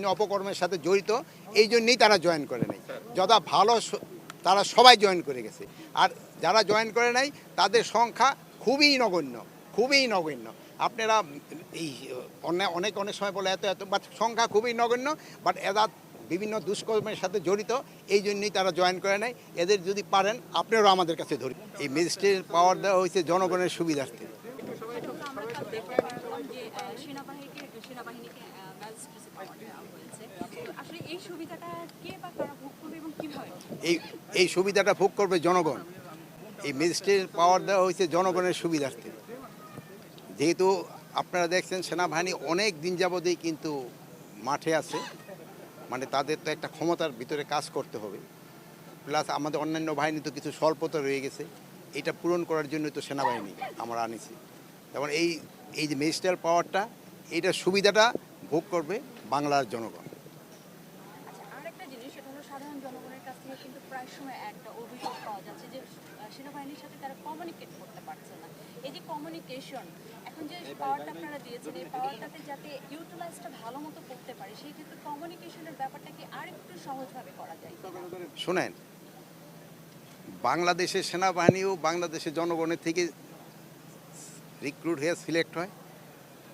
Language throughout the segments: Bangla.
বিভিন্ন অপকর্মের সাথে জড়িত, এই জন্যই তারা জয়েন করে নাই। যথা ভালো তারা সবাই জয়েন করে গেছে। আর যারা জয়েন করে নাই, তাদের সংখ্যা খুবই নগণ্য খুবই নগণ্য। আপনারা এই অনেক অনেক অনেক সময় বলে এত এত বাট সংখ্যা খুবই নগণ্য বাট এরা বিভিন্ন দুষ্কর্মের সাথে জড়িত, এই জন্যই তারা জয়েন করে নেয় এদের যদি পারেন আপনারাও আমাদের কাছে ধরি। এই ম্যাজিস্ট্রেট পাওয়ার দেওয়া হয়েছে জনগণের সুবিধার্থে। এই এই সুবিধাটা ভোগ করবে জনগণ। এই ম্যাজিস্ট্রেট পাওয়ার দেওয়া হয়েছে জনগণের সুবিধার্থে। যেহেতু আপনারা দেখছেন, সেনাবাহিনী অনেক দিন যাবতেই কিন্তু মাঠে আছে। মানে তাদের তো একটা ক্ষমতার ভিতরে কাজ করতে হবে। প্লাস আমাদের অন্যান্য বাহিনী তো কিছু স্বল্পতা রয়ে গেছে। এটা পূরণ করার জন্য তো সেনাবাহিনী আমরা আনিছি। যেমন এই এই যে ম্যাজিস্ট্রেট পাওয়ারটা এইটার সুবিধাটা ভোগ করবে বাংলার জনগণ। আচ্ছা আর একটা জিনিস সাধারণ জনগণের কিন্তু প্রায় সময় একটা অভিযোগ পাওয়া যাচ্ছে যে সেনাবাহিনীর সাথে তারা কমিউনিকেট করতে পারছে না। এই যে কমিউনিকেশন এখন যে পাওয়ারটা আপনারা দিয়েছেন এই পাওয়ারটাতে যাতে ইউটিলাইজটা ভালো মতো করতে পারে সেই ক্ষেত্রে কমিউনিকেশনের ব্যাপারটাকে আরেকটু সহজভাবে করা যায় শোনেন বাংলাদেশের সেনাবাহিনীও বাংলাদেশের জনগণের থেকে রিক্রুট হয়ে সিলেক্ট হয়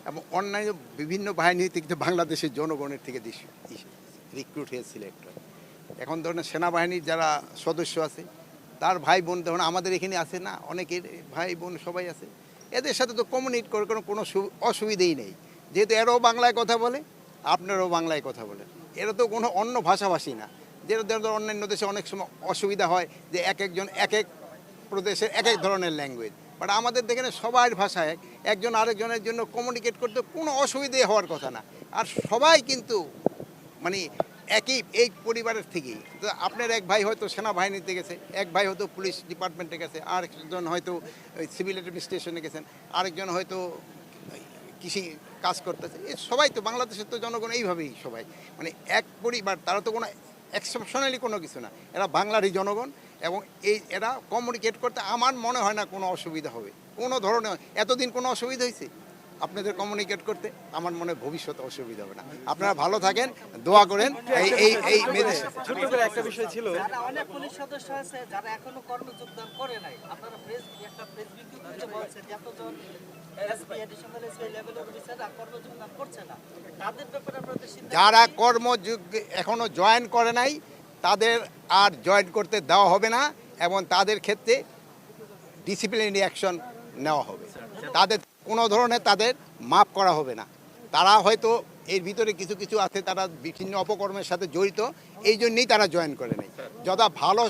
এবং অন্যান্য বিভিন্ন বাহিনী থেকে তো বাংলাদেশের জনগণের থেকে রিক্রুট হয়ে সিলেক্ট হয়। এখন ধরেন সেনাবাহিনীর যারা সদস্য আছে, তার ভাই বোন ধরুন আমাদের এখানে আছে না, অনেকের ভাই বোন সবাই আছে, এদের সাথে তো কমিউনিকেট করে কোনো কোনো অসুবিধেই নেই। যেহেতু এরাও বাংলায় কথা বলে, আপনারাও বাংলায় কথা বলেন। এরা তো কোনো অন্য ভাষাভাষী না। যেটা অন্যান্য দেশে অনেক সময় অসুবিধা হয় যে এক একজন এক এক প্রদেশের এক এক ধরনের ল্যাঙ্গুয়েজ বাট আমাদের দেখেন সবার ভাষায় এক। একজন আরেকজনের জন্য কমিউনিকেট করতে কোনো অসুবিধে হওয়ার কথা না। আর সবাই কিন্তু মানে একই, এই পরিবারের থেকেই। তো আপনার এক ভাই হয়তো সেনাবাহিনীতে গেছে, এক ভাই হয়তো পুলিশ ডিপার্টমেন্টে গেছে, আরেকজন হয়তো সিভিল অ্যাডমিনিস্ট্রেশনে গেছেন, আরেকজন হয়তো কৃষি কাজ করতেছে। এ সবাই তো, বাংলাদেশের তো জনগণ এইভাবেই সবাই। মানে এক পরিবার, তারা তো কোনো এক্সেপশনালি কোনো কিছু না। এরা বাংলারই জনগণ এবং এই এরা কমিউনিকেট করতে আমার মনে হয় না কোনো অসুবিধা হবে। কোনো ধরনের এতদিন কোনো অসুবিধা হয়েছে? আপনাদের কমিউনিকেট করতে আমার মনে হয় ভবিষ্যতে অসুবিধা হবে না। আপনারা ভালো থাকেন দোয়া করেন এই এই এই মেয়েদের ছোট্ট করে একটা বিষয় ছিল। যারা অনেক পুলিশ সদস্য আছে যারা এখনও কর্ম যোগদান করে নাই আপনারা প্রেস একটা প্রেস বিজ্ঞপ্তিতে বলছেন যে এতজন যারা কর্মযোগ এখনও জয়েন করে নাই তাদের আর জয়েন করতে দেওয়া হবে না এবং তাদের ক্ষেত্রে ডিসিপ্লিনারি অ্যাকশন নেওয়া হবে। তাদের কোনো ধরনের তাদের মাফ করা হবে না। তারা হয়তো এর ভিতরে কিছু কিছু আছে, তারা বিভিন্ন অপকর্মের সাথে জড়িত, এই জন্যেই তারা জয়েন করে নাই। যথা ভালো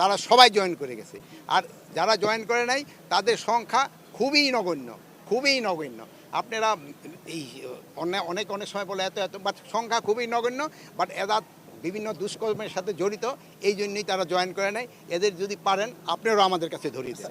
তারা সবাই জয়েন করে গেছে। আর যারা জয়েন করে নাই, তাদের সংখ্যা খুবই নগণ্য খুবই নগণ্য। আপনারা এই অনেক অনেক অনেক সময় বলে এত এত বাট সংখ্যা খুবই নগণ্য বাট এরা বিভিন্ন দুষ্কর্মের সাথে জড়িত, এই জন্যই তারা জয়েন করে নেয়। এদের যদি পারেন আপনারাও আমাদের কাছে ধরিয়ে দেন।